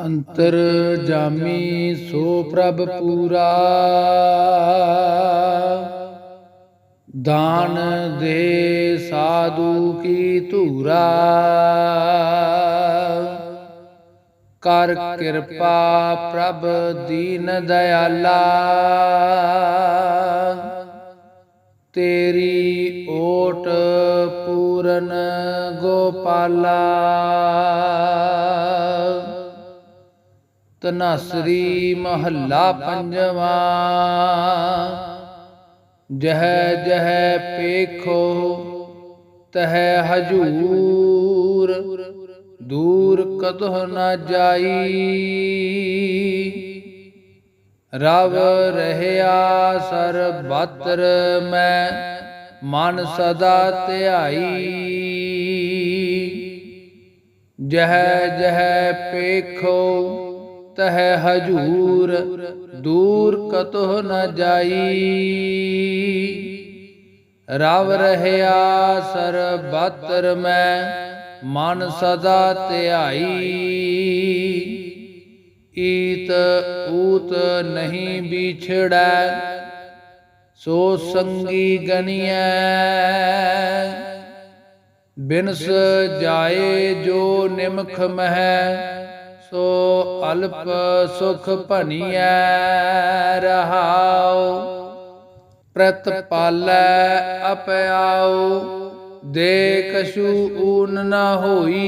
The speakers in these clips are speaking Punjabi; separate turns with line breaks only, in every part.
ਅੰਤਰ ਜਾਮੀ ਸੋ ਪ੍ਰਭ ਪੂਰਾ। ਦਾਨ ਦੇ ਸਾਧੂ ਕੀ ਧੂਰਾ। ਕਰ ਕਿਰਪਾ ਪ੍ਰਭ ਦੀਨ ਦਇਆਲਾ। ਤੇਰੀ ਓਟ ਪੂਰਨ ਗੋਪਾਲਾ। ਤਨਸਰੀ ਮਹੱਲਾ ਪੰਜਵਾ। ਜਹ ਜਹ ਪੇਖੋ, ਤਹ ਹਜੂਰ, ਦੂਰ ਕਤਹੁ ਨਾ ਜਾਈ। ਰਵ ਰਹਿਆ ਸਰਬਤਰ ਮੈਂ, ਮਨ ਸਦਾ ਧਿਆਈ। ਜਹ ਜਹ ਪੇਖੋ ਤਹਿ ਹਜੂਰ, ਦੂਰ ਕਤੋ ਨ ਜਾਈ। ਰਵ ਰਹਿਆ ਸਰਬਤਰ ਮੈਂ, ਮਨ ਸਦਾ ਧਿਆਈ। ਈਤ ਊਤ ਨਹੀਂ ਵਿਛੜੈ, ਸੋ ਸੰਗੀ ਗਨੀਐ। ਬਿਨਸ ਜਾਏ ਜੋ ਨਿਮਖ ਮਹਿ ਸੋ ਅਲਪ ਸੁਖ ਭਨੀਐ ਰਹਾਉ ਪ੍ਰਤਪਾਲੈ ਅਪਿਆਉ ਦੇ ਕਛੂ ਊਨ ਨ ਹੋਈ।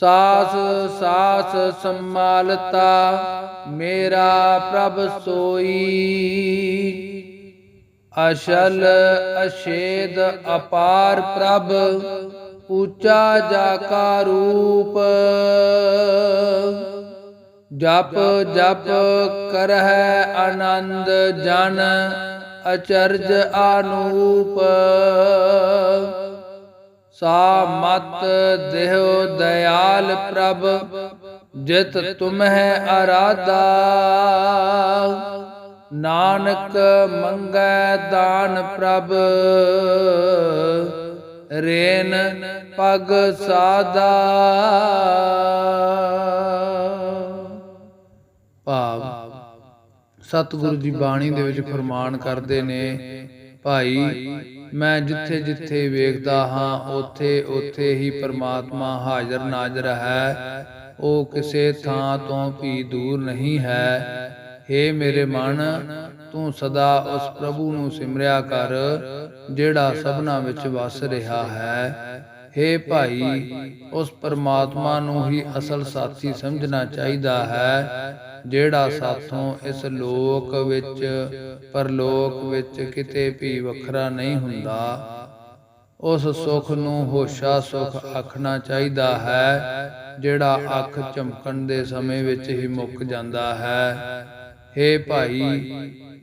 ਸਾਸ ਸਾਸ ਸੰਮਾਲਤਾ ਮੇਰਾ ਪ੍ਰਭ ਸੋਈ। ਅਸ਼ਲ ਅਸ਼ੇਦ ਅਪਾਰ ਪ੍ਰਭ ਉੱਚਾ ਜਾ ਕਾ ਰੂਪ। ਜਪ ਜਪ ਕਰਹਿ ਆਨੰਦ ਜਨ, ਅਚਰਜ ਆਨੂਪ। ਸਾ ਮਤ ਦੇਹੁ ਦਇਆਲ ਪ੍ਰਭ, ਜਿਤ ਤੁਮਹਿ ਅਰਾਧਾ। ਨਾਨਕ ਮੰਗੈ ਦਾਨ ਪ੍ਰਭ। ਰੇਨ ਪਗ ਸਾਦਾ। ਭਾਵ ਸਤਿਗੁਰੂ ਦੀ ਬਾਣੀ ਦੇ ਵਿੱਚ ਫਰਮਾਨ ਕਰਦੇ ਨੇ, ਭਾਈ, ਮੈਂ ਜਿੱਥੇ ਜਿੱਥੇ ਵੇਖਦਾ ਹਾਂ, ਉੱਥੇ ਉੱਥੇ ਹੀ ਪ੍ਰਮਾਤਮਾ ਹਾਜ਼ਰ ਨਾਜ਼ਰ ਹੈ। ਉਹ ਕਿਸੇ ਥਾਂ ਤੋਂ ਵੀ ਦੂਰ ਨਹੀਂ ਹੈ। ਏ ਮੇਰੇ ਮਨ ਤੂੰ ਸਦਾ ਉਸ ਪ੍ਰਭੂ ਨੂੰ ਸਿਮਰਿਆ ਕਰ, ਜਿਹੜਾ ਸਭਨਾ ਵਿੱਚ ਵਸ ਰਿਹਾ ਹੈ। ਹੇ ਭਾਈ, ਉਸ ਪਰਮਾਤਮਾ ਨੂੰ ਹੀ ਅਸਲ ਸਾਥੀ ਸਮਝਣਾ ਚਾਹੀਦਾ ਹੈ, ਜਿਹੜਾ ਸਾਥੋਂ ਇਸ ਲੋਕ ਵਿੱਚ, ਪਰਲੋਕ ਵਿੱਚ ਕਿਤੇ ਵੀ ਵੱਖਰਾ ਨਹੀਂ ਹੁੰਦਾ। ਉਸ ਸੁਖ ਨੂੰ ਹੋਸ਼ਾ ਸੁਖ ਆਖਣਾ ਚਾਹੀਦਾ ਹੈ, ਜਿਹੜਾ ਅੱਖ ਚਮਕਣ ਦੇ ਸਮੇਂ ਵਿੱਚ ਹੀ ਮੁੱਕ ਜਾਂਦਾ ਹੈ। ਹੇ ਭਾਈ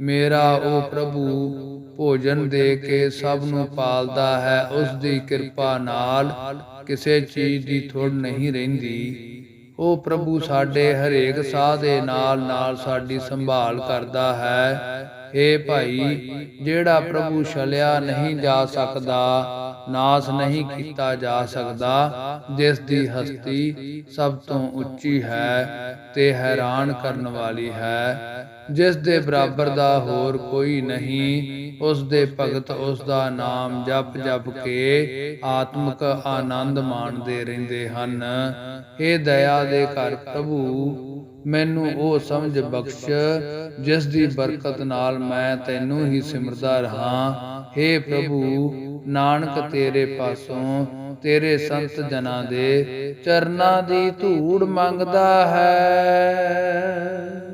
ਮੇਰਾ ਉਹ ਪ੍ਰਭੂ ਭੋਜਨ ਦੇ ਕੇ ਸਭ ਨੂੰ ਪਾਲਦਾ ਹੈ, ਉਸ ਦੀ ਕਿਰਪਾ ਨਾਲ ਕਿਸੇ ਚੀਜ਼ ਦੀ ਥੋੜ ਨਹੀਂ ਰਹਿੰਦੀ। ਉਹ ਪ੍ਰਭੂ ਸਾਡੇ ਹਰੇਕ ਸਾਹ ਦੇ ਨਾਲ ਨਾਲ ਸਾਡੀ ਸੰਭਾਲ ਕਰਦਾ ਹੈ। ਏ ਭਾਈ, ਜਿਹੜਾ ਪ੍ਰਭੂ ਛਲਿਆ ਨਹੀਂ ਜਾ ਸਕਦਾ ਨਾਸ ਨਹੀਂ ਕੀਤਾ ਜਾ ਸਕਦਾ, ਜਿਸ ਦੀ ਹਸਤੀ ਸਭ ਤੋਂ ਉੱਚੀ ਹੈ ਤੇ ਹੈਰਾਨ ਕਰਨ ਵਾਲੀ ਹੈ। ਜਿਸ ਦੇ ਬਰਾਬਰ ਦਾ ਹੋਰ ਕੋਈ ਨਹੀਂ, ਉਸ ਦੇ ਭਗਤ ਉਸ ਦਾ ਨਾਮ ਜਪ ਜਪ ਕੇ ਆਤਮਿਕ ਆਨੰਦ ਮਾਣਦੇ ਰਹਿੰਦੇ ਹਨ। ਇਹ ਦਇਆ ਦੇ ਘਰ ਪ੍ਰਭੂ, ਮੈਨੂੰ ਉਹ ਸਮਝ ਬਖਸ਼, ਜਿਸ ਦੀ ਬਰਕਤ ਨਾਲ ਮੈਂ ਤੈਨੂੰ ਹੀ ਸਿਮਰਦਾ ਰਹਾ। हे ਪ੍ਰਭੂ ਨਾਨਕ ਤੇਰੇ ਪਾਸੋਂ ਤੇਰੇ ਸੰਤ ਜਨਾਂ ਦੇ ਚਰਨਾਂ ਦੀ ਧੂੜ ਮੰਗਦਾ ਹੈ।